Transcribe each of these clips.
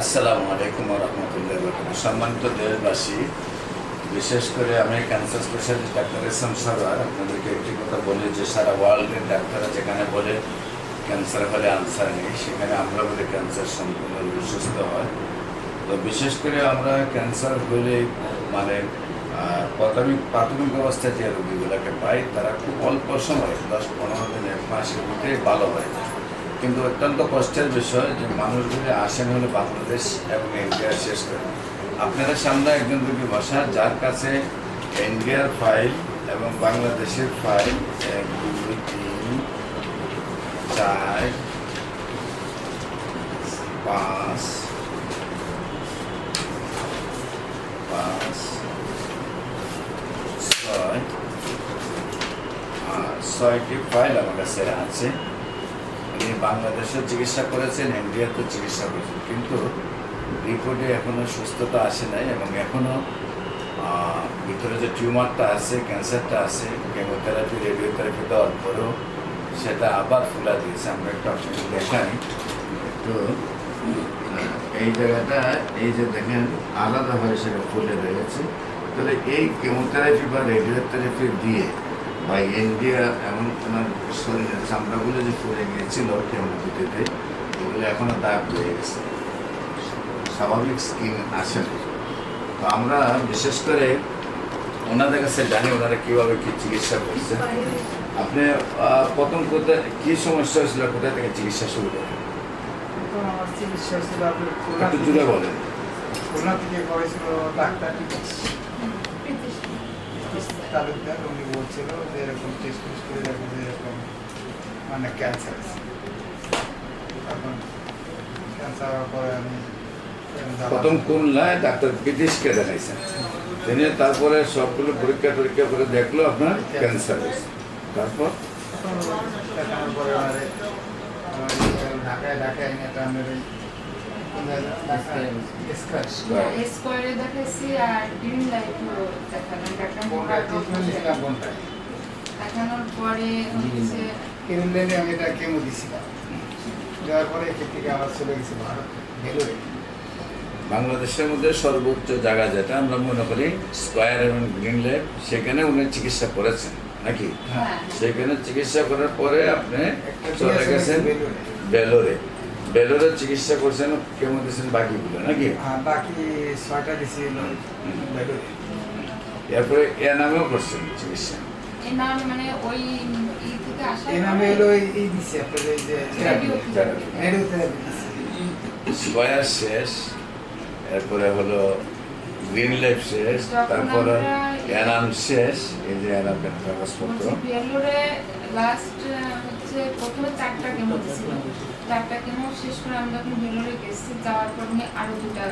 আসসালামু আলাইকুম রহমতুল্লাহ সম্মানিত দেশবাসী, বিশেষ করে আমি cancer specialist doctor SM Sarwar আপনাদেরকে একটি কথা বলি যে সারা ওয়ার্ল্ডের ডাক্তাররা যেখানে বলে ক্যান্সার হলে আনসার নেই, সেখানে আমরা বলে ক্যান্সার সম্পূর্ণ সুস্থ হয়। তো বিশেষ করে আমরা ক্যান্সার হলে মানে প্রাথমিক প্রাথমিক অবস্থায় যে রোগীগুলোকে পাই, তারা খুব অল্প সময়, দশ পনেরো দিন, এক মাসের মধ্যে ভালো হয়ে যায়। কিন্তু অত্যন্ত কষ্টের বিষয় যে মানুষগুলি আসেন হলো বাংলাদেশ এবং ইন্ডিয়া শেষ করে। আপনাদের সামনে একজন রোগী বসা যার কাছে ইন্ডিয়ার ফাইল এবং বাংলাদেশের ফাইল এক, দুই, তিন, চার, পাঁচ পাঁচ, ছয় ছয়টি ফাইল আমার কাছে আছে। বাংলাদেশে চিকিৎসা করেছেন ইন্ডিয়াতে চিকিৎসা করেছেন। কিন্তু রিপোর্টে এখনও সুস্থতা আসে নাই এবং এখনও আহ, ভিতরে যে টিউমারটা আছে ক্যান্সারটা আছে কেমোথেরাপি রেডিওথেরাপি দেওয়ার পরেও সেটা আবার ফুলা দিয়েছে। আমরা একটা আপনাকে দেখাই। তো এই জায়গাটা এই যে দেখেন আলাদাভাবে সেটা ফুলে রয়েছে। তাহলে এই কেমোথেরাপি বা রেডিওথেরাপি দিয়ে বা ইন্ডিয়া এমন ওনার চামড়াগুলো যে ফুলে গিয়েছিল কেমোথেরাপিতে এগুলো এখনও দাগ হয়ে গেছে। স্বাভাবিক স্কিন আসে না। তো আমরা বিশেষ করে ওনাদের কাছে জানি ওনারা কীভাবে কী চিকিৎসা করছে। আপনি প্রথম কোথায় কী সমস্যা হয়েছিল কোথায় থেকে চিকিৎসা শুরু করেন? একটু জুড়ে বলেন। খুলনা থেকে করেছিল ডাক্তার তালুকদার উনি বলছিল যে এরকম টেস্ট টেস্ট করে দেখো যে এরকম মানে ক্যান্সার আছে। তখন ক্যান্সার হওয়ার পরে আমি প্রথম খুলনায় ডাক্তার ব্রিটিশকে দেখাইছেন তিনি তারপরে সবগুলো পরীক্ষা টরীক্ষা করে দেখল আপনার ক্যান্সার হয়েছে তারপর? আমাদের আমাদের ঢাকায় ঢাকায় একটা আমাদের স্কোয়ারে দেখাইছি আর গ্রিন দেখালাম দেখানোর পরে হচ্ছে আমি এটা কেমো দিছিলাম দেওয়ার পরে এখান থেকে আবার চলে গেছি ভারত ভেলোরে বাংলাদেশের মধ্যে সর্বোচ্চ জায়গা যেটা আমরা মনে করি স্কোয়ার এবং গ্রিন লেক সেখানে উনি চিকিৎসা করেছেন নাকি? হ্যাঁ। সেখানে চিকিৎসা করার পরে আপনি চলে গেছেন বেলোরে বেলোরে চিকিৎসা করছেন কেমন দিয়েছেন বাকিগুলো নাকি? আর বাকি ছয়টা দিছি এরপরে এ নামেও করছেন চিকিৎসা। মানে দিছি স্কোয়ার শেষ এরপরে হলো গ্রিন লাইফ শেষ তারপরে এনাম শেষ এই যে এনামের কাগজপত্র লাস্ট চারটা কেমো দিছিল শেষ করে আমি যখন বেলুরে গেছি যাওয়ার পর উনি আরও দুটা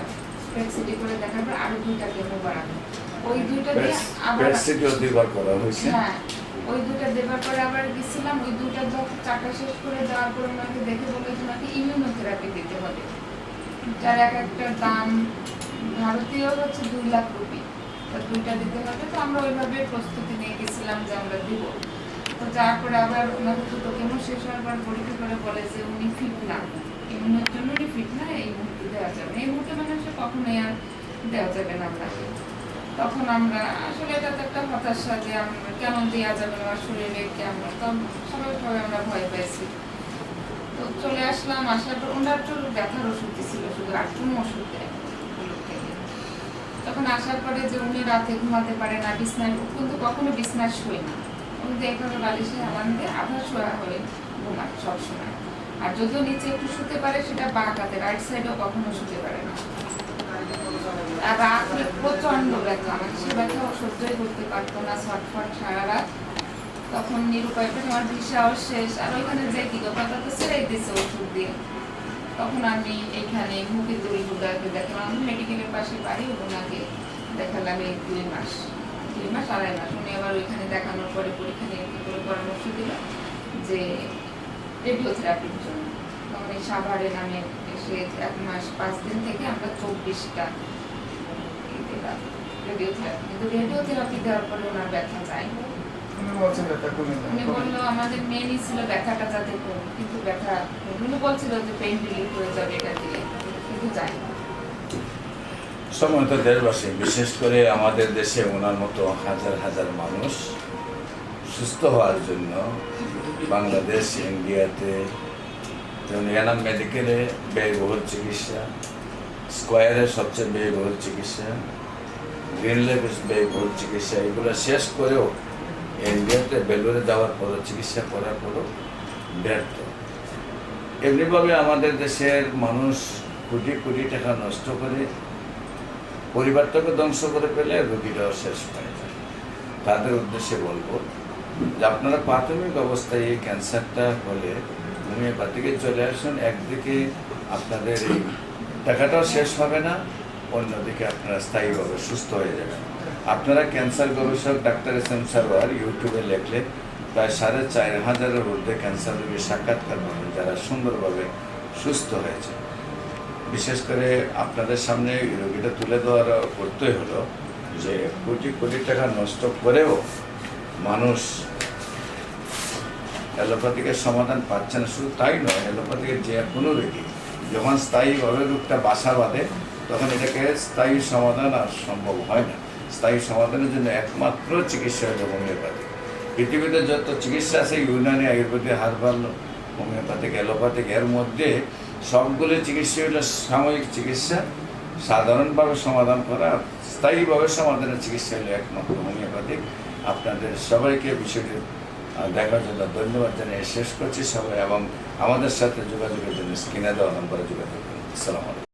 প্রেক্সিটি করে দেখার পর আরও দুইটা কেমো বাড়ানো ওই দুইটা দিয়ে আবার দুইবার করা হয়েছে? হ্যাঁ ওই দুটা দেবার পরে আবার গেছিলাম ওই দুটা যখন চাকা শেষ করে যাওয়ার পর ওনাকে দেখে বলে ওনাকে ইমিউনোথেরাপি দিতে হবে। যার এক একটা দাম ভারতীয় হচ্ছে দুই লাখ রুপি। তা দুইটা দিতে হবে তো আমরা ওইভাবে প্রস্তুতি নিয়ে গেছিলাম যে আমরা দিব। তো আবার ওনাকে দুটো কেমন শেষ হওয়ার পর করে বলে যে উনি ফিট না। জন্য উনি ফিট না, এই মুহূর্তে দেওয়া যাবে এই মুহূর্তে মানে কখনোই আর দেওয়া যাবে না আপনাকে তখন আমরা আসলে তো একটা হতাশা যে দেওয়া যাবে না শরীরে কেমন তো স্বাভাবিকভাবে আমরা ভয় পেয়েছি তো চলে আসলাম, আসার পর ওনার একটু ব্যথার ওষুধ দিছিল, শুধু কোনো ওষুধ। তখন আসার পরে যে উনি রাতে ঘুমাতে পারে না, বিছনায় কিন্তু কখনো বিছনায় শোয় না। উনি দেখভাবে বালিশে আমার দিয়ে আধা শোয়া হয়ে ঘুমায় সবসময়। আর যদিও নিচে একটু শুতে পারে, সেটা বা কাতে রাইট সাইডেও কখনো শুতে পারে না। আর রাত হলে প্রচণ্ড ব্যথা। আমাকে সে ব্যথা ও সহ্যই করতে পারতো না ছটফট সারা রাত। তখন নিরুপায় আমার ভিসাও শেষ। আর ওইখানে যে কি কথা তো ছেড়েই দিছে ওষুধ দিয়ে। তখন আমি এইখানে মুখিদুল হুদাকে দেখলাম। মেডিকেলের পাশে বাড়ি ওনাকে দেখালাম এই দুই মাস। দুই মাস আড়াই মাস উনি আবার ওইখানে দেখানোর পরে পরীক্ষা নিরীক্ষা করে পরামর্শ দিল যে রেডিওথেরাপির জন্য। তখন এই সাভারে নামে এসে এক মাস পাঁচ দিন থেকে আমরা চব্বিশটা রেডিওথেরাপি। কিন্তু রেডিওথেরাপি দেওয়ার পরে ওনার ব্যথা যায়। উনি বলল আমাদের মেনই ছিল ব্যথাটা যাতে কম। কিন্তু ব্যথা উনি বলছিল যে পেইন রিলিফ হয়ে যাবে এটা দিলে এতটুকু চাই সময়ত দেশবাসী বিশেষ করে আমাদের দেশে ওনার মতো হাজার হাজার মানুষ সুস্থ হওয়ার জন্য বাংলাদেশ, ইন্ডিয়াতে যেমন এনাম মেডিকেলে ব্যয়বহুল চিকিৎসা, স্কোয়ারে সবচেয়ে ব্যয়বহুল চিকিৎসা, গ্রিন লেক ব্যয়বহুল চিকিৎসা, এগুলো শেষ করেও ইন্ডিয়াতে বেলুরে যাওয়ার পরও চিকিৎসা করার পরও ব্যর্থ। এমনিভাবে আমাদের দেশের মানুষ কোটি কোটি টাকা নষ্ট করে পরিবারটাকে ধ্বংস করে ফেলে রোগীরাও শেষ হয়ে যায়। তাদের উদ্দেশ্যে বলব যে আপনারা প্রাথমিক অবস্থায় এই ক্যান্সারটা হলে হোমিওপ্যাথিকে চলে আসুন। একদিকে আপনাদের এই টাকাটাও শেষ হবে না, অন্যদিকে আপনারা স্থায়ীভাবে সুস্থ হয়ে যাবেন। আপনারা ক্যান্সার গবেষক ডাক্তার এস এম সারোয়ার ইউটিউবে লেখলে প্রায় সাড়ে চার হাজারের ঊর্ধ্বে ক্যান্সার রোগীর সাক্ষাৎকার পাবেন, যারা সুন্দরভাবে সুস্থ হয়েছে বিশেষ করে আপনাদের সামনে রোগীটা তুলে দেওয়ার করতেই হলো যে কোটি কোটি টাকা নষ্ট করেও মানুষ অ্যালোপ্যাথিকের সমাধান পাচ্ছে না। শুধু তাই নয়, অ্যালোপ্যাথিকের যে কোনো রোগী যখন স্থায়ীভাবে রোগটা বাসা বাঁধে, তখন এটাকে স্থায়ী সমাধান আর সম্ভব হয় না। স্থায়ী সমাধানের জন্য একমাত্র চিকিৎসা হলো হোমিওপ্যাথি। পৃথিবীতে যত চিকিৎসা আছে, Unani Ayurvedic herbal, homeopathic, allopathic, এর মধ্যে সবগুলো চিকিৎসা হলো সাময়িক চিকিৎসা, সাধারণভাবে সমাধান করা, স্থায়ীভাবে সমাধানের চিকিৎসা হলো একমাত্র হোমিওপ্যাথিক। আপনাদের সবাইকে বিষয়টি দেখার জন্য ধন্যবাদ জানিয়ে শেষ করছি সবাই এবং আমাদের সাথে যোগাযোগের জন্য স্ক্রিনে দেওয়া নম্বরে যোগাযোগ করুন। আসসালামু আলাইকুম।